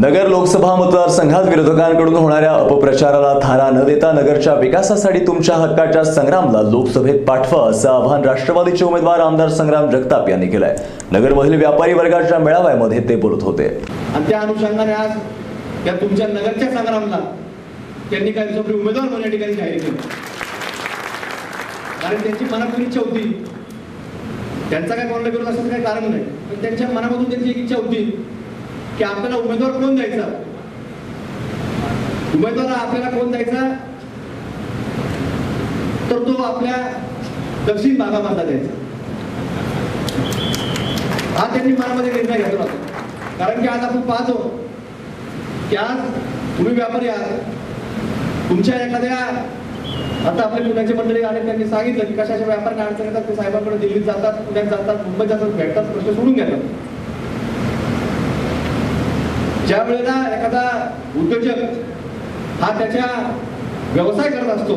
नगर लोकसभा मतदारसंघात विरोधकांकडून होणाऱ्या अपप्रचाराला थारा न देता नगरच्या विकासासाठी तुमच्या हक्काच्या संग्रामला लोकसभेत पाठवा असं आवाहन राष्ट्रवादीचे उमेदवार आमदार संग्राम जगताप यांनी केलंय. नगरमधील व्यापारी वर्गाच्या मेळाव्यामध्ये ते बोलत होते. आणि त्या अनुषंगाने आज त्या तुमच्या नगरच्या संग्रामला त्यांनी काही दिवसापूर्वी उमेदवार म्हणून या ठिकाणी जाहीर केलं. कारण त्यांची मनातून इच्छा होती. त्यांचा काय कोणाला विरोध असं काही कारण नाही. पण त्यांच्या मनामधून त्यांची एक इच्छा होती. की आपल्याला उमेदवार कोण द्यायचा? उमेदवार आपल्याला कोण द्यायचा? तर तो आपल्या दक्षिण भागामधला द्यायचा. हा त्यांनी मनामध्ये निर्णय घेतला होता. कारण की आज आपण पाहतो की आज तुम्ही व्यापारी आहात. तुमच्या एखाद्या आता आपले पुण्याचे मंडळी आले त्यांनी सांगितलं की कशाच्या व्यापाऱ्यांना अडचण येतात ते साहेबांकडे दिल्लीत जातात पुण्यात जातात मुंबईत जातात भेटतात प्रश्न सोडून घेतात ज्या वेळेला एखादा उद्योजक हा त्याच्या व्यवसाय करत असतो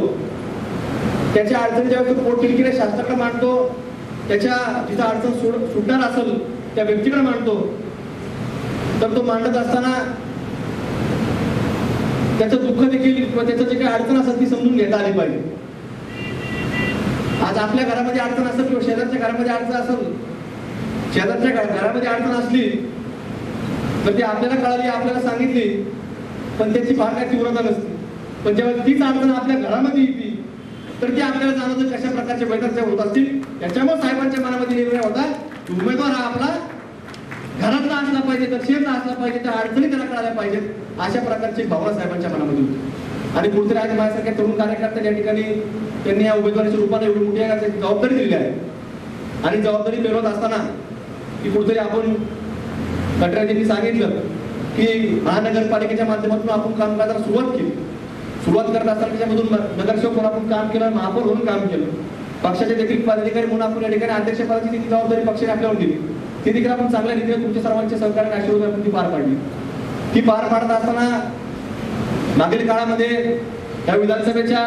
त्याच्या अडचणी ज्यावेळेस तो पोटतिडकीने शास्त्राकडे मांडतो त्याच्या जिथं अडचण सोड सुटणार असेल त्या व्यक्तीकडे मांडतो तर तो मांडत असताना त्याचं दुःख देखील किंवा त्याचं जे काही अडचण असेल ती समजून घेता आली पाहिजे. आज आपल्या घरामध्ये अडचण असेल किंवा शेजारच्या घरामध्ये अडचण असेल शेजारच्या घरामध्ये अडचण असली पण ती आपल्याला कळाली आपल्याला सांगितली. पण त्याची फार काय तीव्रता नसते. पण जेव्हा तीच अडचण आपल्या घरामध्ये येते तर ती आपल्याला जाणवतं कशा प्रकारच्या बैठक होत असतील. याच्यामुळे साहेबांच्या मनामध्ये निर्णय होता उमेदवार हा आपला घरातला असला पाहिजे तर शेतला असला पाहिजे त्या अडचणी त्याला कळायला पाहिजेत अशा प्रकारची भावना साहेबांच्या मनामध्ये होती. आणि कुठेतरी आज माझ्यासारख्या तरुण कार्यकर्ते या ठिकाणी त्यांनी या उमेदवाराच्या रूपाने एवढी मोठी आहे जबाबदारी दिली आहे. आणि जबाबदारी मिळवत असताना की कुठेतरी आपण गटराजींनी सांगितलं की महानगरपालिकेच्या माध्यमातून आपण काम करायला सुरुवात केली. सुरुवात करत असताना त्याच्यामधून नगरसेवक म्हणून आपण काम केलं महापौर म्हणून काम केलं. पक्षाचे देखील पदाधिकारी म्हणून आपण या ठिकाणी अध्यक्षपदाची ती जबाबदारी पक्षाने आपल्यावर दिली. ती देखील आपण चांगल्या रीतीने तुमच्या सर्वांच्या सहकार्याने आशीर्वाद आपण ती पार पाडली. ती पार पाडत असताना मागील काळामध्ये या विधानसभेच्या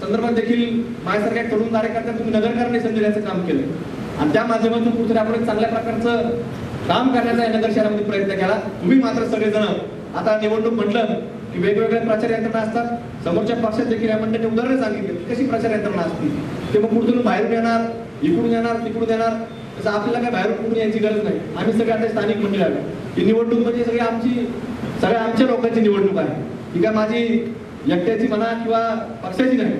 संदर्भात देखील माझ्यासारख्या तरुण कार्यकर्त्यांना तुम्ही नगरकरांनी संधी देण्याचं काम केलं. आणि त्या माध्यमातून कुठेतरी आपण एक चांगल्या प्रकारचं काम करण्याचा नगर शहरामध्ये प्रयत्न केला. तुम्ही मात्र सगळेजण आता निवडणूक म्हटलं की वेगवेगळ्या प्रचार यंत्रणा असतात. समोरच्या पक्षात देखील या मंडळीने उदाहरण सांगितली. कशी प्रचार यंत्रणा असते? ते मग कुठून बाहेरून येणार इकडून येणार तिकडून येणार? तसं आपल्याला काय बाहेरून कुठून यायची गरज नाही. आम्ही सगळे आता स्थानिक मंडळी आहे ही निवडणूक म्हणजे सगळी आमची सगळ्या आमच्या लोकांची निवडणूक आहे. ही काय माझी एकट्याची म्हणा किंवा पक्षाची नाही.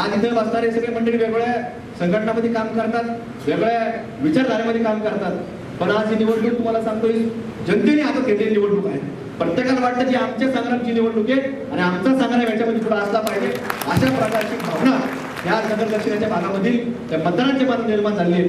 आज इथं बसणारे सगळे मंडळी वेगवेगळ्या संघटनामध्ये काम करतात वेगळ्या विचारधारेमध्ये काम करतात. पण आज ही निवडणूक तुम्हाला सांगतोय. जनतेने हातात घेतलेली निवडणूक आहे. प्रत्येकाला वाटतं की आमच्या संग्रामची निवडणूक आहे आणि आमचा संग्राम याच्यामध्ये पुढे असला पाहिजे. अशा प्रकारची भावना या नगर भागामधील त्या मतदारांच्या मनात निर्माण झाली आहे.